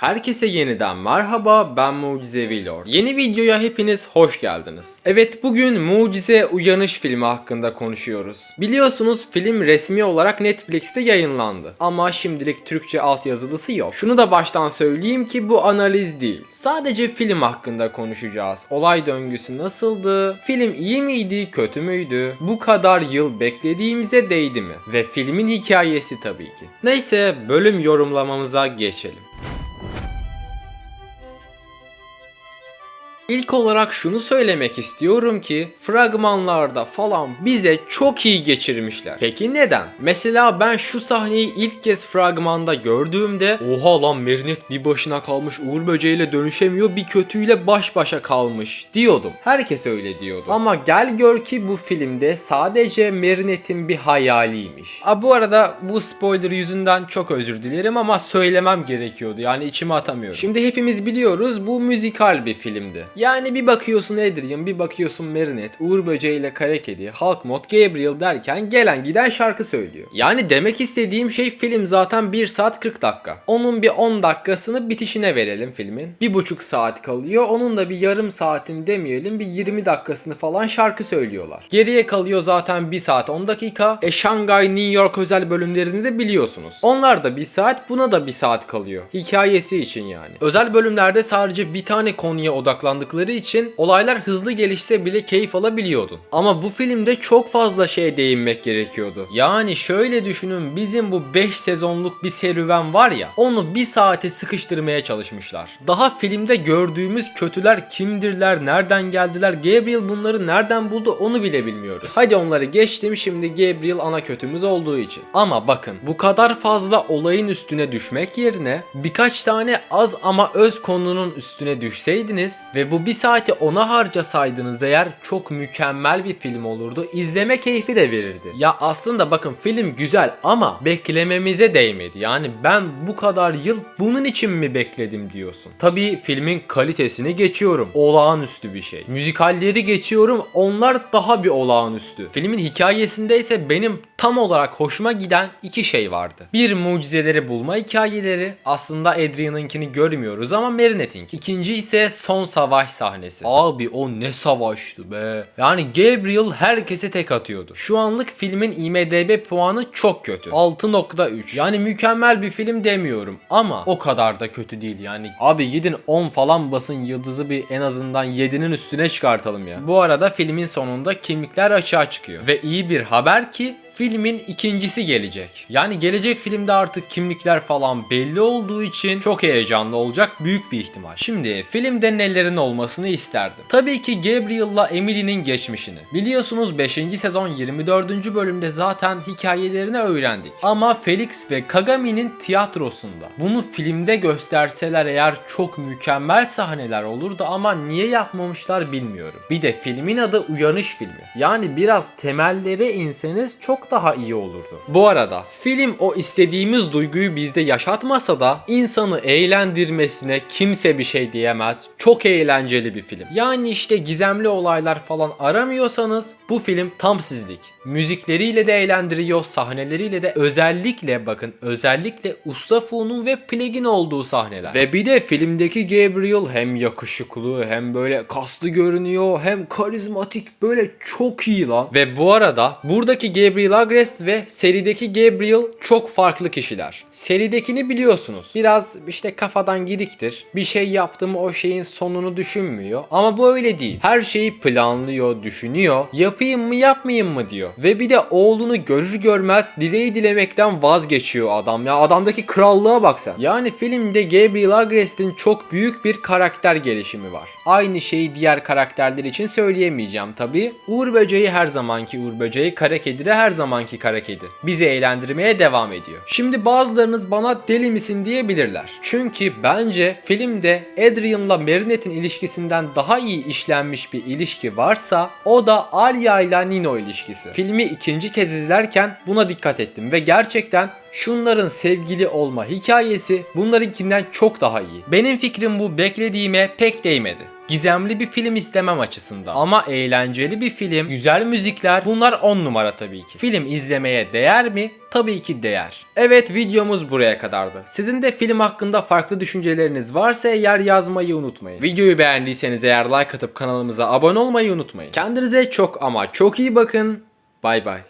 Herkese yeniden merhaba ben Mucizevi Lord. Yeni videoya hepiniz hoş geldiniz. Evet bugün Mucize Uyanış filmi hakkında konuşuyoruz. Biliyorsunuz film resmi olarak Netflix'te yayınlandı. Ama şimdilik Türkçe altyazılısı yok. Şunu da baştan söyleyeyim ki bu analiz değil. Sadece film hakkında konuşacağız. Olay döngüsü nasıldı? Film iyi miydi, kötü müydü? Bu kadar yıl beklediğimize değdi mi? Ve filmin hikayesi tabii ki. Neyse bölüm yorumlamamıza geçelim. İlk olarak şunu söylemek istiyorum ki fragmanlarda falan bize çok iyi geçirmişler. Peki neden? Mesela ben şu sahneyi ilk kez fragmanda gördüğümde oha lan Merinet bir başına kalmış Uğur böceğiyle dönüşemiyor bir kötüyle baş başa kalmış diyordum. Herkes öyle diyordu. Ama gel gör ki bu filmde sadece Merinet'in bir hayaliymiş. A, bu arada bu spoiler yüzünden çok özür dilerim ama söylemem gerekiyordu. Yani içime atamıyorum. Şimdi hepimiz biliyoruz bu müzikal bir filmdi. Yani bir bakıyorsun Adrian, bir bakıyorsun Merinet, Uğur Böceği ile Kara Kedi, Hulk Mod, Gabriel derken gelen giden şarkı söylüyor. Yani demek istediğim şey film zaten 1 saat 40 dakika. Onun bir 10 dakikasını bitişine verelim filmin. Bir buçuk saat kalıyor. Onun da bir yarım saatini demeyelim bir 20 dakikasını falan şarkı söylüyorlar. Geriye kalıyor zaten 1 saat 10 dakika. E Şangay, New York özel bölümlerini de biliyorsunuz. Onlar da 1 saat buna da 1 saat kalıyor. Hikayesi için yani. Özel bölümlerde sadece bir tane konuya odaklandıkları için olaylar hızlı gelişse bile keyif alabiliyordun. Ama bu filmde çok fazla şeye değinmek gerekiyordu. Yani şöyle düşünün bizim bu 5 sezonluk bir serüven var ya onu 1 saate sıkıştırmaya çalışmışlar. Daha filmde gördüğümüz kötüler kimdirler, nereden geldiler, Gabriel bunları nereden buldu onu bile bilmiyoruz. Hadi onları geçtim şimdi Gabriel ana kötümüz olduğu için. Ama bakın bu kadar fazla olayın üstüne düşmek yerine birkaç tane az ama öz konunun üstüne düşseydiniz ve bu bir saati ona harcasaydınız eğer çok mükemmel bir film olurdu. İzleme keyfi de verirdi. Ya aslında bakın film güzel ama beklememize değmedi. Yani ben bu kadar yıl bunun için mi bekledim diyorsun. Tabii filmin kalitesini geçiyorum. Olağanüstü bir şey. Müzikalleri geçiyorum. Onlar daha bir olağanüstü. Filmin hikayesinde ise benim tam olarak hoşuma giden iki şey vardı. Bir mucizeleri bulma hikayeleri. Aslında Adrian'ınkini görmüyoruz ama Marinette'inki. İkinci ise son savaş sahnesi. Abi o ne savaştı be. Yani Gabriel herkese tek atıyordu. Şu anlık filmin IMDB puanı çok kötü. 6.3. Yani mükemmel bir film demiyorum ama o kadar da kötü değil yani. Abi gidin 10 falan basın yıldızı bir en azından 7'nin üstüne çıkartalım ya. Bu arada filmin sonunda kimlikler açığa çıkıyor. Ve iyi bir haber ki filmin ikincisi gelecek. Yani gelecek filmde artık kimlikler falan belli olduğu için çok heyecanlı olacak büyük bir ihtimal. Şimdi filmde nelerin olmasını isterdim. Tabii ki Gabriel'la Emily'nin geçmişini. Biliyorsunuz 5. sezon 24. bölümde zaten hikayelerini öğrendik. Ama Felix ve Kagami'nin tiyatrosunda. Bunu filmde gösterseler eğer çok mükemmel sahneler olurdu ama niye yapmamışlar bilmiyorum. Bir de filmin adı Uyanış filmi. Yani biraz temellere inseniz çok daha iyi olurdu. Bu arada film o istediğimiz duyguyu bizde yaşatmasa da insanı eğlendirmesine kimse bir şey diyemez. Çok eğlenceli bir film. Yani işte gizemli olaylar falan aramıyorsanız bu film tam sizlik. Müzikleriyle de eğlendiriyor, sahneleriyle de özellikle bakın özellikle Ustafu'nun ve Plague'in olduğu sahneler. Ve bir de filmdeki Gabriel hem yakışıklı hem böyle kaslı görünüyor hem karizmatik böyle çok iyi lan. Ve bu arada buradaki Gabriel Agrest ve serideki Gabriel çok farklı kişiler. Seridekini biliyorsunuz. Biraz işte kafadan gidiktir. Bir şey yaptı mı o şeyin sonunu düşünmüyor. Ama bu öyle değil. Her şeyi planlıyor, düşünüyor. Yapayım mı yapmayayım mı diyor. Ve bir de oğlunu görür görmez dileği dilemekten vazgeçiyor adam. Ya adamdaki krallığa bak sen. Yani filmde Gabriel Agrest'in çok büyük bir karakter gelişimi var. Aynı şeyi diğer karakterler için söyleyemeyeceğim tabi. Uğur Böceği her zamanki Uğur Böceği, Kara Kedi her zamanki Kara Kedi. Bizi eğlendirmeye devam ediyor. Şimdi bazılarınız bana deli misin diyebilirler. Çünkü bence filmde Adrian'la Marinette'in ilişkisinden daha iyi işlenmiş bir ilişki varsa o da Arya ile Nino ilişkisi. Filmi ikinci kez izlerken buna dikkat ettim ve gerçekten şunların sevgili olma hikayesi bunlarınkinden çok daha iyi. Benim fikrim bu beklediğime pek değmedi. Gizemli bir film istemem açısından. Ama eğlenceli bir film, güzel müzikler bunlar 10 numara tabii ki. Film izlemeye değer mi? Tabii ki değer. Evet videomuz buraya kadardı. Sizin de film hakkında farklı düşünceleriniz varsa eğer yazmayı unutmayın. Videoyu beğendiyseniz eğer like atıp kanalımıza abone olmayı unutmayın. Kendinize çok ama çok iyi bakın. Bay bay.